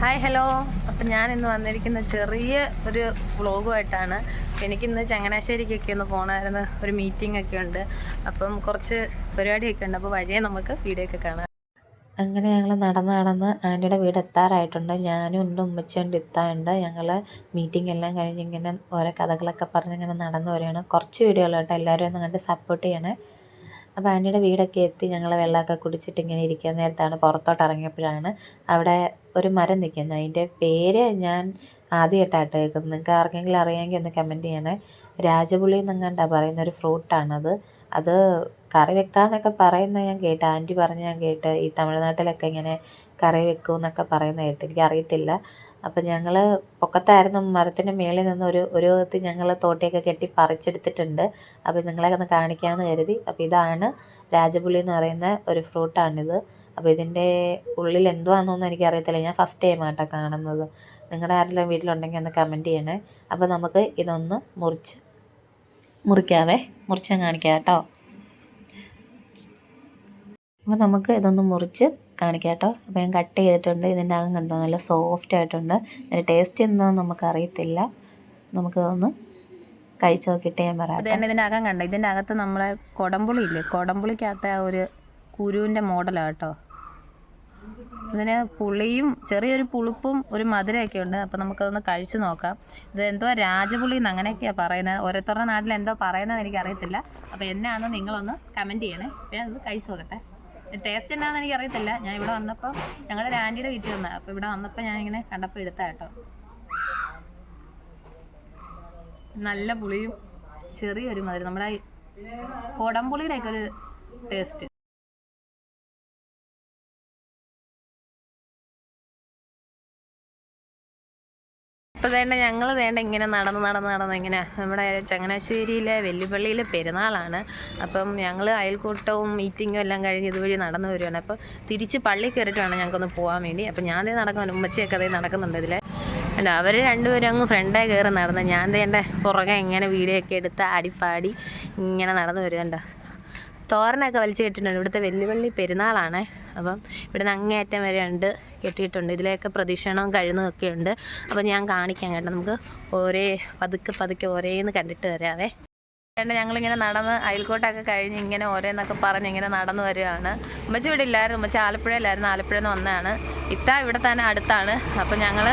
Hi hello അപ്പം ഞാൻ ഇന്ന് വന്നിരിക്കുന്ന ചെറിയ ഒരു വ്ളോഗുമായിട്ടാണ്. എനിക്കിന്ന് ചങ്ങനാശ്ശേരിക്കൊക്കെ ഒന്ന് പോകണമായിരുന്നു ഒരു മീറ്റിംഗ് ഒക്കെ ഉണ്ട്. അപ്പം കുറച്ച് പരിപാടിയൊക്കെ ഉണ്ട്. അപ്പോൾ വഴിയെ നമുക്ക് വീഡിയോ ഒക്കെ കാണാം. അങ്ങനെ ഞങ്ങൾ നടന്ന് നടന്ന് ആന്റിയുടെ വീട് എത്താറായിട്ടുണ്ട്. ഞാനും ഉണ്ട് ഉമ്മച്ചിയുണ്ട് എത്താറുണ്ട് ഞങ്ങൾ മീറ്റിംഗ് എല്ലാം കഴിഞ്ഞ് ഇങ്ങനെ ഓരോ കഥകളൊക്കെ പറഞ്ഞ് ഇങ്ങനെ നടന്നു വരികയാണ്. കുറച്ച് വീഡിയോകൾ കേട്ടോ. എല്ലാവരും ഒന്ന് കണ്ട് സപ്പോർട്ട് ചെയ്യണേ. അപ്പോൾ ആന്റിയുടെ വീടൊക്കെ എത്തി ഞങ്ങൾ വെള്ളമൊക്കെ കുടിച്ചിട്ട് ഇങ്ങനെ ഇരിക്കാൻ നേരത്താണ്. പുറത്തോട്ട് ഇറങ്ങിയപ്പോഴാണ്. അവിടെ ഒരു മരം നിൽക്കുന്നു അതിന്റെ പേര് ഞാൻ ആദ്യമായിട്ടാണ് കേൾക്കുന്നത്. നിങ്ങൾക്ക് ആർക്കെങ്കിലും അറിയാമെങ്കിൽ ഒന്ന് കമന്റ് ചെയ്യണേ. രാജപുളി എന്നെങ്ങാണ്ടാണ് പറയുന്ന ഒരു ഫ്രൂട്ടാണത്. അത് കറി വെക്കാന്നൊക്കെ പറയുന്നത് ഞാൻ കേട്ട് ആന്റി പറഞ്ഞ് ഞാൻ കേട്ട് ഈ തമിഴ്നാട്ടിലൊക്കെ ഇങ്ങനെ കറി വെക്കും എന്നൊക്കെ പറയുന്നത് കേട്ട്. എനിക്കറിയത്തില്ല അപ്പം ഞങ്ങൾ പൊക്കത്തായിരുന്നു മരത്തിന്റെ മേളിൽ നിന്ന് ഒരു ഒരു വിധത്തിൽ ഞങ്ങൾ തോട്ടിയൊക്കെ കെട്ടി പറിച്ചെടുത്തിട്ടുണ്ട്. അപ്പോൾ നിങ്ങളെ ഒന്ന് കാണിക്കാമെന്ന് കരുതി. അപ്പോൾ ഇതാണ് രാജപുളി എന്ന് പറയുന്ന ഒരു ഫ്രൂട്ടാണിത്. അപ്പോൾ ഇതിന്റെ ഉള്ളിൽ എന്തോ എന്തുവാണെന്നൊന്നും എനിക്കറിയത്തില്ല. ഞാൻ ഫസ്റ്റ് ടൈം ആട്ടോ കാണുന്നത്. നിങ്ങളുടെ ആരെല്ലാം വീട്ടിലുണ്ടെങ്കിൽ ഒന്ന് കമന്റ് ചെയ്യണേ. അപ്പോൾ നമുക്ക് ഇതൊന്ന് മുറിച്ച് മുറിക്കാവേ. മുറിച്ച് കാണിക്കാം കേട്ടോ. അപ്പോൾ നമുക്ക് ഇതൊന്ന് മുറിച്ച് കാണിക്കാം കേട്ടോ. അപ്പോൾ ഞാൻ കട്ട് ചെയ്തിട്ടുണ്ട്. ഇതിന്റെ അകം കണ്ടോ? നല്ല സോഫ്റ്റ് ആയിട്ടുണ്ട്. അതിന്റെ ടേസ്റ്റ് എന്താണെന്ന് നമുക്കറിയത്തില്ല. നമുക്കതൊന്ന് കഴിച്ച് നോക്കിയിട്ട് ഞാൻ പറയാം അതുതന്നെ ഇതിന്റെ അകം കണ്ടോ? ഇതിന്റെ അകത്ത് നമ്മളെ കൊടംപുളി ഇല്ലേ? കൊടംപുളിക്കകത്ത ആ ഒരു കുരുവിന്റെ മോഡലാണ് കേട്ടോ. ഇതിന് പുളിയും ചെറിയൊരു പുളിപ്പും ഒരു മധുരമൊക്കെ ഉണ്ട് അപ്പോൾ നമുക്കതൊന്ന് കഴിച്ചു നോക്കാം. ഇത് എന്തോ രാജപുളി എന്ന് അങ്ങനെയൊക്കെയാണ് പറയുന്നത്. ഓരോരുത്തരുടെ നാട്ടിൽ എന്തോ പറയുന്നത് എനിക്കറിയത്തില്ല. അപ്പോൾ എന്നാന്ന് നിങ്ങളൊന്ന് കമന്റ് ചെയ്യണേ. ഞാൻ അത് കഴിച്ച് നോക്കട്ടെ. ടേസ്റ്റ് എന്നാന്ന് എനിക്കറിയത്തില്ല. ഞാൻ ഇവിടെ വന്നപ്പോൾ ഞങ്ങളുടെ ആന്റിയുടെ വീട്ടിൽ വന്നത് അപ്പോൾ ഇവിടെ വന്നപ്പോൾ ഞാൻ ഇങ്ങനെ കണ്ടപ്പോൾ എടുത്ത കേട്ടോ. നല്ല പുളിയും ചെറിയൊരു മധുരം. നമ്മുടെ കൊടംപുളിയുടെയൊക്കെ ഒരു ടേസ്റ്റ് ഇപ്പോൾ വേണ്ട ഞങ്ങൾ വേണ്ട ഇങ്ങനെ നടന്ന് നടന്ന് നടന്ന് ഇങ്ങനെ നമ്മുടെ ചങ്ങനാശ്ശേരിയിലെ വെല്ലുപള്ളിയിലെ പെരുന്നാളാണ്. അപ്പം ഞങ്ങൾ അയൽക്കൂട്ടവും മീറ്റിങ്ങും എല്ലാം കഴിഞ്ഞ് ഇതുവഴി നടന്നു വരുവാണ്. അപ്പോൾ തിരിച്ച് പള്ളി കയറിയിട്ട് വേണം ഞങ്ങൾക്കൊന്ന് പോകാൻ വേണ്ടി. അപ്പം ഞാൻ ദേ നടക്കാൻ ഉമ്മച്ചിയൊക്കെ അതേ നടക്കുന്നുണ്ട് ഇതിലെ. അല്ല അവർ രണ്ടുപേരും അങ്ങ് ഫ്രണ്ടായി കയറി നടന്ന് ഞാൻ എന്റെ പുറകെ ഇങ്ങനെ വീഡിയോ ഒക്കെ എടുത്ത് ആടിപ്പാടി ഇങ്ങനെ നടന്നു വരുന്നുണ്ട്. തോരനൊക്കെ വലിച്ചു കെട്ടിട്ടുണ്ട് ഇവിടുത്തെ വെല്ലുവിളി പെരുന്നാളാണ്. അപ്പം ഇവിടുന്ന് അങ്ങേയറ്റം വരെ ഉണ്ട് കെട്ടിയിട്ടുണ്ട്. ഇതിലെയൊക്കെ പ്രദക്ഷിണവും കഴുന്നൊക്കെ ഉണ്ട്. അപ്പം ഞാൻ കാണിക്കാം കേട്ടോ. നമുക്ക് ഒരേ പതുക്കെ പതുക്കെ ഒരേന്ന് കണ്ടിട്ട് വരാവേ. വേണ്ട ഞങ്ങളിങ്ങനെ നടന്ന് അയൽക്കോട്ടൊക്കെ കഴിഞ്ഞ് ഇങ്ങനെ ഓരോന്നൊക്കെ പറഞ്ഞ് ഇങ്ങനെ നടന്നു വരികയാണ്. ഉമ്മച്ച ഇവിടെ ഇല്ലായിരുന്നു. ഉമ്മച്ച ആലപ്പുഴയിലായിരുന്നു ആലപ്പുഴയിൽ നിന്ന് വന്നതാണ്. ഇത്ത ഇവിടെ തന്നെ അടുത്താണ്. അപ്പോൾ ഞങ്ങൾ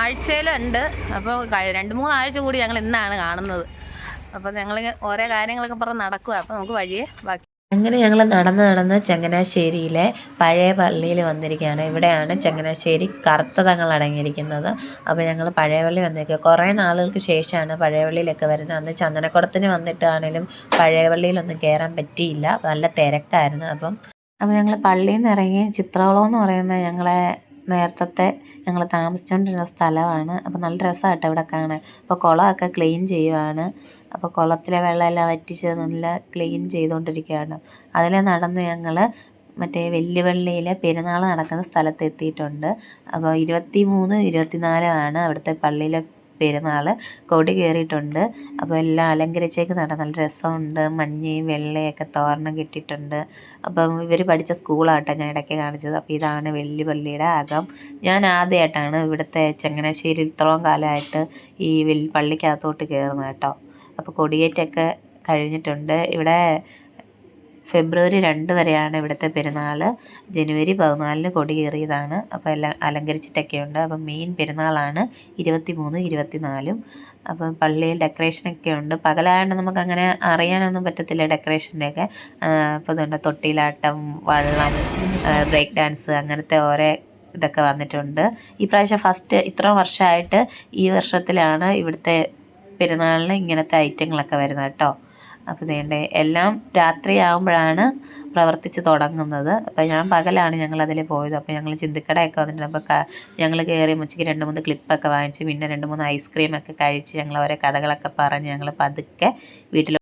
ആഴ്ചയിലുണ്ട്. അപ്പോൾ രണ്ട് മൂന്ന് ആഴ്ച കൂടി ഞങ്ങൾ ഇന്നാണ് കാണുന്നത്. അപ്പോൾ ഞങ്ങൾ ഓരോ കാര്യങ്ങളൊക്കെ പറഞ്ഞ് നടക്കുക അപ്പോൾ നമുക്ക് വഴിയെ ബാക്കി അങ്ങനെ ഞങ്ങൾ നടന്ന് നടന്ന് ചങ്ങനാശ്ശേരിയിലെ പഴയ പള്ളിയിൽ വന്നിരിക്കുകയാണ്. ഇവിടെയാണ് ചങ്ങനാശ്ശേരി കറുത്ത തങ്ങൾ അടങ്ങിയിരിക്കുന്നത്. അപ്പോൾ ഞങ്ങൾ പഴയ പള്ളി വന്നിരിക്കുക. കുറേ നാളുകൾക്ക് ശേഷമാണ് പഴയ പള്ളിയിലൊക്കെ വരുന്നത്. അന്ന് ചന്ദനക്കുടത്തിന് വന്നിട്ടാണേലും പഴയ പള്ളിയിലൊന്നും കയറാൻ പറ്റിയില്ല. നല്ല തിരക്കായിരുന്നു അപ്പം. അപ്പോൾ ഞങ്ങൾ പള്ളിയിൽ നിന്ന് ഇറങ്ങി ചിത്രകുളം എന്ന് പറയുന്ന ഞങ്ങളെ നേരത്തെ ഞങ്ങൾ താമസിച്ചുകൊണ്ടിരുന്ന സ്ഥലമാണ്. അപ്പോൾ നല്ല രസമായിട്ട് ഇവിടെ കാണാൻ. അപ്പോൾ കുളമൊക്കെ ക്ലീൻ ചെയ്യുവാണ്. അപ്പോൾ കുളത്തിലെ വെള്ളമെല്ലാം വറ്റിച്ച് നല്ല ക്ലീൻ ചെയ്തുകൊണ്ടിരിക്കുകയാണ് അതിൽ നടന്ന് ഞങ്ങൾ മറ്റേ വെല്ലുവള്ളിയിലെ പെരുന്നാൾ നടക്കുന്ന സ്ഥലത്ത് എത്തിയിട്ടുണ്ട്. അപ്പോൾ ഇരുപത്തി മൂന്ന് ഇരുപത്തിനാലാണ് അവിടുത്തെ പള്ളിയിലെ പെരുന്നാൾ കൊടി കയറിയിട്ടുണ്ട്. അപ്പോൾ എല്ലാം അലങ്കരിച്ചേക്ക് നട നല്ല രസമുണ്ട്. മഞ്ഞയും വെള്ളയൊക്കെ തോരണം കിട്ടിയിട്ടുണ്ട്. അപ്പം ഇവർ പഠിച്ച സ്കൂളാട്ടോ ഞാൻ ഇടയ്ക്ക് കാണിച്ചത്. അപ്പോൾ ഇതാണ് വെല്ലുപള്ളിയുടെ അകം. ഞാൻ ആദ്യമായിട്ടാണ് ഇവിടുത്തെ ചങ്ങനാശ്ശേരി ഇത്രയും കാലമായിട്ട് ഈ വെൽ പള്ളിക്കകത്തോട്ട് കയറുന്നത് കേട്ടോ. അപ്പോൾ കൊടിയേറ്റൊക്കെ കഴിഞ്ഞിട്ടുണ്ട്. ഇവിടെ ഫെബ്രുവരി രണ്ട് വരെയാണ് ഇവിടുത്തെ പെരുന്നാൾ ജനുവരി പതിനാലിന് കൊടി കയറിയതാണ് അപ്പോൾ എല്ലാം അലങ്കരിച്ചിട്ടൊക്കെയുണ്ട്. അപ്പം മെയിൻ പെരുന്നാളാണ് ഇരുപത്തി മൂന്ന് ഇരുപത്തിനാലും. അപ്പം പള്ളിയിൽ ഡെക്കറേഷനൊക്കെ ഉണ്ട്. പകലായതുകൊണ്ട് നമുക്കങ്ങനെ അറിയാനൊന്നും പറ്റത്തില്ല ഡെക്കറേഷന്റെയൊക്കെ. അപ്പോൾ ഇതുണ്ട് തൊട്ടിയിലാട്ടം വള്ളം ബ്രേക്ക് ഡാൻസ് അങ്ങനത്തെ ഓരോ ഇതൊക്കെ വന്നിട്ടുണ്ട്. ഈ പ്രാവശ്യം ഫസ്റ്റ് ഇത്ര വർഷമായിട്ട് ഈ വർഷത്തിലാണ് ഇവിടുത്തെ പെരുന്നാളിന് ഇങ്ങനത്തെ ഐറ്റങ്ങളൊക്കെ വരുന്നത് കേട്ടോ. അപ്പോൾ ഇതേണ്ട എല്ലാം രാത്രിയാകുമ്പോഴാണ് പ്രവർത്തിച്ച് തുടങ്ങുന്നത്. അപ്പോൾ ഞാൻ പകലാണ് ഞങ്ങൾ അതിൽ പോയത്. അപ്പോൾ ഞങ്ങൾ ചിന്തിക്കടയൊക്കെ വന്നിട്ടുണ്ട്. അപ്പോൾ ഞങ്ങൾ കയറി ഉച്ചയ്ക്ക് രണ്ട് മൂന്ന് ക്ലിപ്പൊക്കെ വാങ്ങിച്ച് പിന്നെ രണ്ട് മൂന്ന് ഐസ്ക്രീമൊക്കെ കഴിച്ച് ഞങ്ങൾ ഓരോ കഥകളൊക്കെ പറഞ്ഞ് ഞങ്ങൾ പതുക്കെ വീട്ടിൽ